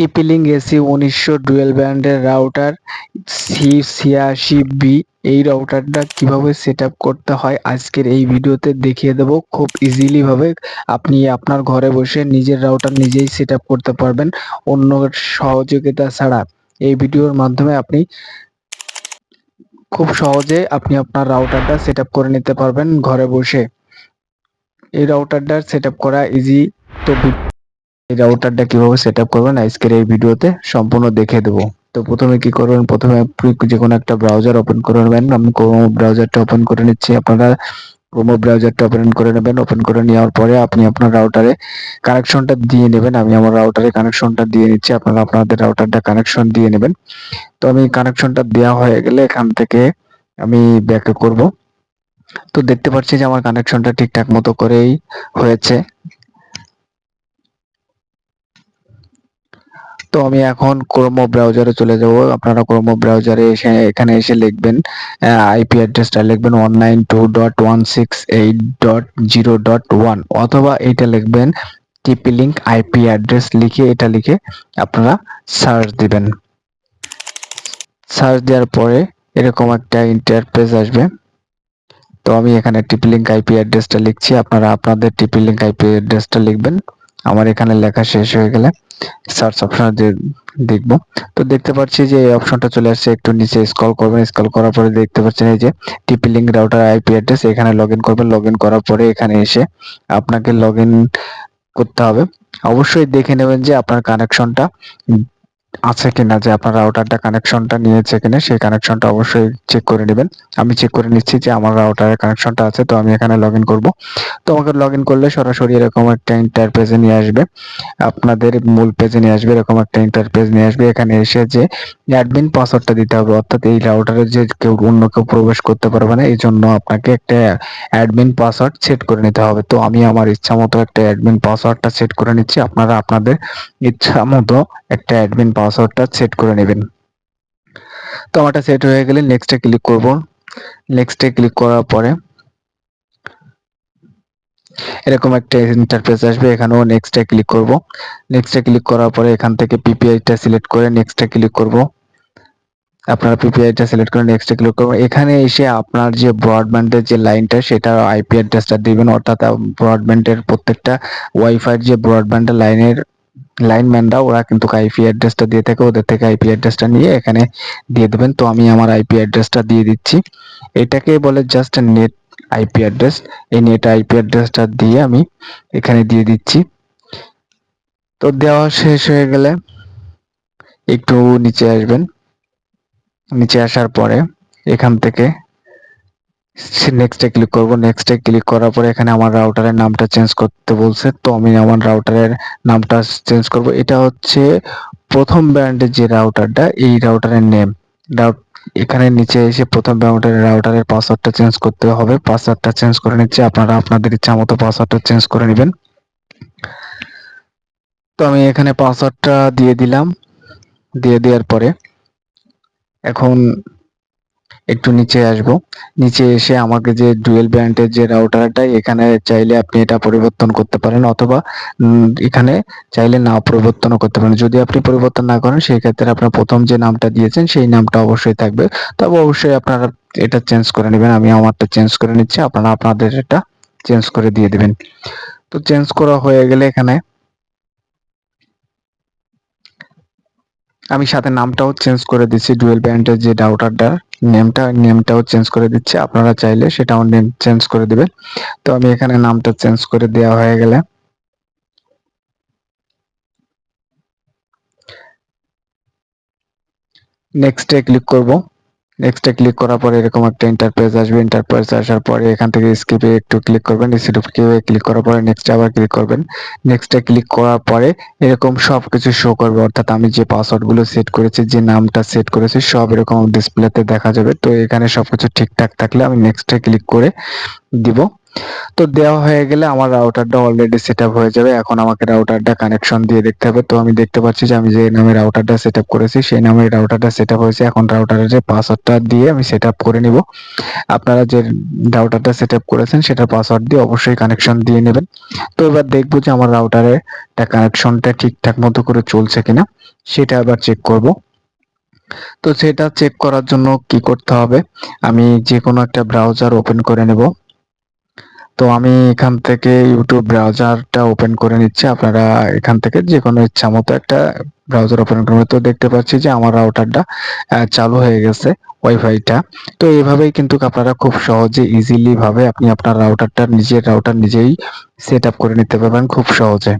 TP-Link AC উনিশশো dual ব্যান্ডের router C ছিয়াশি বি। এই রাউটারটা কীভাবে সেট করতে হয় আজকের এই ভিডিওতে দেখিয়ে দেব। খুব ইজিলিভাবে আপনি আপনার ঘরে বসে নিজের রাউটার নিজেই সেট করতে পারবেন। অন্য সহযোগিতা ছাড়া এই ভিডিওর মাধ্যমে আপনি খুব সহজে আপনি আপনার রাউটারটা সেট করে নিতে পারবেন ঘরে বসে। এই রাউটারটা সেট করা ইজি। তো এই রাউটারটা কীভাবে সেট করবেন, আজকের এই ভিডিওতে সম্পূর্ণ দেখে দেবো। তো প্রথমে কি করবেন? প্রথমে আপনি যে কোনো একটা ব্রাউজার ওপেন করে নেবেন। আমি ক্রোম ব্রাউজারটা ওপেন করে নিচ্ছি। আপনারা ক্রোম ব্রাউজারটা ওপেন করে নেবেন। ওপেন করে নেওয়ার পরে আপনি আপনার রাউটারে কানেকশনটা দিয়ে নেবেন। আমি আমার রাউটারে কানেকশনটা দিয়ে নিচ্ছি। আপনারা আপনাদের রাউটারটা কানেকশন দিয়ে নেবেন। তো আমি কানেকশনটা দেওয়া হয়ে গেলে এখান থেকে আমি ব্যাক করব। তো দেখতে পাচ্ছি যে আমার কানেকশনটা ঠিকঠাক মতো করেই হয়েছে। তো আমি এখন ক্রোম ব্রাউজারে চলে যাব। আপনারা ক্রোম ব্রাউজারে এসে, এখানে এসে লিখবেন আইপি অ্যাড্রেসটা লিখবেন one nine two dot one six eight dot zero dot one অথবা এটা লিখবেন টিপি লিঙ্ক আইপি অ্যাড্রেস লিখে এটা লিখে আপনারা সার্চ দিবেন। সার্চ দেওয়ার পরে এরকম একটা ইন্টারফেস আসবে। তো আমি এখানে টিপি লিঙ্ক আইপি অ্যাড্রেসটা লিখছি, আপনারা আপনাদের টিপি লিঙ্ক আইপি অ্যাড্রেসটা লিখবেন। আমার এখানে লেখা শেষ হয়ে গেলে সার্চ অপশন দেখব। তো দেখতে পাচ্ছি যে এই অপশনটা চলে আসছে একটু নিচে স্ক্রল করবেন। স্ক্রল করার পরে দেখতে পাচ্ছেন এই যে TP link router IP address এখানে লগ করবেন। লগ করার পরে এখানে এসে আপনাকে লগ করতে হবে। অবশ্যই দেখে নেবেন যে আপনার কানেকশনটা আছে কিনা যে আপনার রাউটারটা কানেকশনটা নিয়েছে কিনা, সেই কানেকশনটা অবশ্যই চেক করে নেবেন। আমি চেক করে নিচ্ছি যে আমার রাউটারের কানেকশনটা আছে, তো আমি এখানে লগ ইন করব। তো আমাকে লগ ইন করলে সরাসরি এরকম একটা ইন্টারপেজে নিয়ে আসবে। আপনাদের মূল পেজে নিয়ে আসবে, এরকম একটা ইন্টারপেজ নিয়ে আসবে। এখানে এসে যে অ্যাডমিন পাসওয়ার্ডটা দিতে হবে, অর্থাৎ এই রাউটারে যে কেউ অন্য কেউ প্রবেশ করতে পারবে না এই জন্য আপনাকে একটা অ্যাডমিন পাসওয়ার্ড সেট করে নিতে হবে। তো আমি আমার ইচ্ছা মতো একটা অ্যাডমিন পাসওয়ার্ডটা সেট করে নিচ্ছি। আপনারা আপনাদের ইচ্ছা মতো একটা অ্যাডমিন পাসওয়ার্ডটা সেট করে নেবেন। তো আমারটা সেট হয়ে গেলে নেক্সটে ক্লিক করব। নেক্সটে ক্লিক করার পরে এরকম একটা ইন্টারফেস আসবে, এখানেও নেক্সটে ক্লিক করব। নেক্সটে ক্লিক করার পরে এখান থেকে পিপিআইটা সিলেক্ট করে নেক্সটে ক্লিক করব। আপনারা পিপিআইটা সিলেক্ট করে নেক্সটে ক্লিক করবেন। এখানে এসে আপনার যে ব্রডব্যান্ডের যে লাইনটা সেটা আইপি অ্যাড্রেসটা দিবেন। অর্থাৎ ব্রডব্যান্ডের প্রত্যেকটা ওয়াইফাইয়ের যে ব্রডব্যান্ডের লাইনের লাইনম্যানরা ওরা কিন্তু আইপি অ্যাড্রেসটা দিয়ে থাকে, ওদের থেকে আইপি অ্যাড্রেসটা নিয়ে এখানে দিয়ে দেবেন। তো আমি আমার আইপি অ্যাড্রেসটা দিয়ে দিচ্ছি। এটাকে বলে জাস্ট নেট আইপি অ্যাড্রেস এই নেট আইপি অ্যাড্রেসটা দিয়ে আমি এখানে দিয়ে দিচ্ছি। তো দেওয়া শেষ হয়ে গেলে একটু নিচে আসবেন। নিচে আসার পরে এখান থেকে নেক্সটে ক্লিক করব। নেক্সটে ক্লিক করার পরে এখানে আমার রাউটারের নামটা চেঞ্জ করতে বলছে। তো আমি আমার রাউটারের নামটা চেঞ্জ করব। এটা হচ্ছে প্রথম ব্র্যান্ডের যে রাউটারটা এই রাউটারের নেম এখানে নিচে এসে প্রথম রাউটারের রাউটারের পাসওয়ার্ডটা চেঞ্জ করতে হবে। পাসওয়ার্ডটা চেঞ্জ করে নিচ্ছি। আপনারা আপনাদের ইচ্ছা মতো পাসওয়ার্ডটা চেঞ্জ করে নেবেন। তো আমি এখানে পাসওয়ার্ডটা দিয়ে দিলাম। দিয়ে দেওয়ার পরে এখন একটু নিচে আসব। নিচে এসে আমাকে যে ডুয়েল ব্যান্ডের যে রাউটারটা এখানে চাইলে আপনি এটা পরিবর্তন করতে পারেন অথবা এখানে চাইলে না পরিবর্তনও করতে পারেন। যদি আপনি পরিবর্তন না করেন, সেই ক্ষেত্রে আপনার প্রথম যে নামটা দিয়েছেন, সেই নামটা অবশ্যই থাকবে। তবে অবশ্যই আপনারা এটা চেঞ্জ করে নেবেন। আমি আমারটা চেঞ্জ করে নিচ্ছি। আপনারা আপনাদের এটা চেঞ্জ করে দিয়ে দিবেন। তো চেঞ্জ করা হয়ে গেলে এখানে আমি সাথে নামটাও চেঞ্জ করে দিচ্ছি ডুয়েল ব্যান্ডের যে ডাউটারটা নেমটা নেমটাও চেঞ্জ করে দিচ্ছি। আপনারা চাইলে সেটাও নেম চেঞ্জ করে দিবেন। তো আমি এখানে নামটা চেঞ্জ করে দেওয়া হয়ে গেলে নেক্সটে ক্লিক করব। নেক্সটে ক্লিক করার পরে এরকম একটা ইন্টারপ্রেস আসবে। ইন্টারপ্রেস আসার পরে এখান থেকে স্কিপে একটু ক্লিক করবেন। স্কিপে ক্লিক করার পরে নেক্সটে আবার ক্লিক করবেন। নেক্সটে ক্লিক করার পরে এরকম সব কিছু শো করবে। অর্থাৎ আমি যে পাসওয়ার্ডগুলো সেট করেছি, যে নামটা সেট করেছি, সব এরকম ডিসপ্লেতে দেখা যাবে। তো এখানে সব কিছু ঠিকঠাক থাকলে আমি নেক্সটে ক্লিক করে দিব। তো দেওয়া হয়ে গেলে আমার রাউটারটা অলরেডি সেট আপ হয়ে যাবে। এখন আমাকে রাউটারটা কানেকশন দিয়ে দেখতে হবে। তো আমি দেখতে পাচ্ছি যে আমি যে নামে রাউটারটা সেট আপ করেছি, সেই নামে রাউটারটা সেট আপ হয়েছে। এখন রাউটারের যে পাসওয়ার্ডটা দিয়ে আমি সেট আপ করে নিব। আপনারা যে রাউটারটা সেট আপ করেছেন, সেটার পাসওয়ার্ড দিয়ে অবশ্যই কানেকশন দিয়ে নেবেন। তো এবার দেখব যে আমার রাউটারে কানেকশনটা ঠিকঠাক মতো করে চলছে কিনা। সেটা আবার চেক করব। তো সেটা চেক করার জন্য কি করতে হবে? আমি যে কোনো একটা ব্রাউজার ওপেন করে নেব। তো আমি এখান থেকে ইউটিউব ব্রাউজারটা ওপেন করে নিচ্ছি। আপনারা এখান থেকে যে কোনো ইচ্ছা মতো একটা ব্রাউজার ওপেন করে তো দেখতে পাচ্ছি যে আমার রাউটারটা চালু হয়ে গেছে ওয়াইফাইটা তো এইভাবেই কিন্তু আপনারা খুব সহজে ইজিলি ভাবে আপনি আপনার রাউটারটা নিজের রাউটার নিজেই সেট করে নিতে পারবেন খুব সহজে।